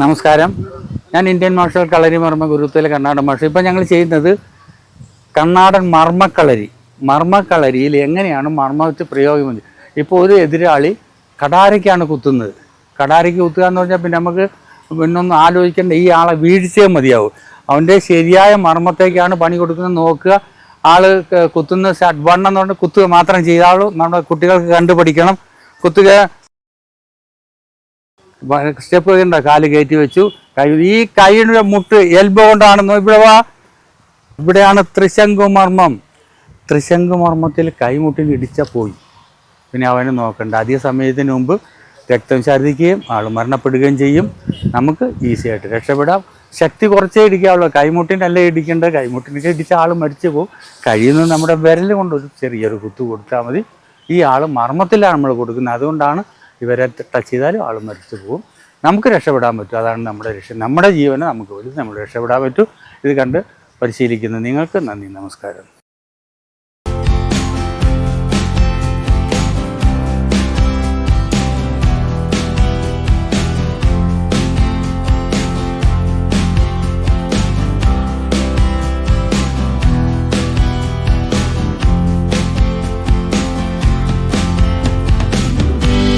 നമസ്കാരം. ഞാൻ Indian martial Kalari Marma ഗുരുത്വയിലെ കർണാടക മാഷ. ഇപ്പം ഞങ്ങൾ ചെയ്യുന്നത് കർണാടൻ മർമ്മക്കളരി. മർമ്മക്കളരിയിൽ എങ്ങനെയാണ് മർമ്മത്ത് പ്രയോഗം ഇപ്പോൾ ഒരു എതിരാളി കടാരയ്ക്കാണ് കുത്തുന്നത്. കടാരയ്ക്ക് കുത്തുക എന്ന് പറഞ്ഞാൽ പിന്നെ നമുക്ക് പിന്നൊന്നും ആലോചിക്കേണ്ട ഈ ആളെ വീഴ്ചയെ മതിയാവും. അവന്റെ ശരിയായ മർമ്മത്തേക്കാണ് പണി കൊടുക്കുന്നത്. നോക്കുക. ആൾ കുത്തുന്ന വൺ എന്ന് പറഞ്ഞാൽ കുത്തുക മാത്രം ചെയ്താളും. നമ്മുടെ കുട്ടികൾക്ക് കണ്ടുപഠിക്കണം കുത്തുക സ്റ്റെപ്പ് കണ്ട കാൽ കയറ്റി വെച്ചു. കൈ ഈ കൈയുടെ മുട്ട് എൽബോ കൊണ്ടാണെന്നോ? ഇവിടെ വാ. ഇവിടെയാണ് ത്രിശങ്കുമർമ്മം ത്രിശങ്കുമർമ്മത്തിൽ കൈമുട്ടിൽ ഇടിച്ചാൽ പോയി. പിന്നെ അവനെ നോക്കണ്ട. അധിക സമയത്തിന് മുമ്പ് രക്തം ഛർദ്ദിക്കുകയും ആൾ മരണപ്പെടുകയും ചെയ്യും. നമുക്ക് ഈസി ആയിട്ട് രക്ഷപ്പെടാം. ശക്തി കുറച്ചേ ഇടിക്കാവുള്ളൂ. കൈമുട്ടിനല്ല ഇടിക്കേണ്ടത്? കൈമുട്ടിനൊക്കെ ഇടിച്ച ആൾ മരിച്ചു പോകും കഴിയുന്നത് നമ്മുടെ വിരൽ കൊണ്ട് ഒരു ചെറിയൊരു കുത്തു കൊടുത്താൽ മതി. ഈ ആൾ മർമ്മത്തിലാണ് നമ്മൾ കൊടുക്കുന്നത്. അതുകൊണ്ടാണ് ഇവരെ ടച്ച് ചെയ്താലും ആൾ മരിച്ചു പോകും. നമുക്ക് രക്ഷപ്പെടാൻ പറ്റും. അതാണ് നമ്മുടെ രക്ഷ നമ്മുടെ ജീവനെ നമുക്ക് പോലും നമ്മൾ രക്ഷപ്പെടാൻ പറ്റും. ഇത് കണ്ട് പരിശീലിക്കുന്ന. നിങ്ങൾക്ക് നന്ദി. നമസ്കാരം.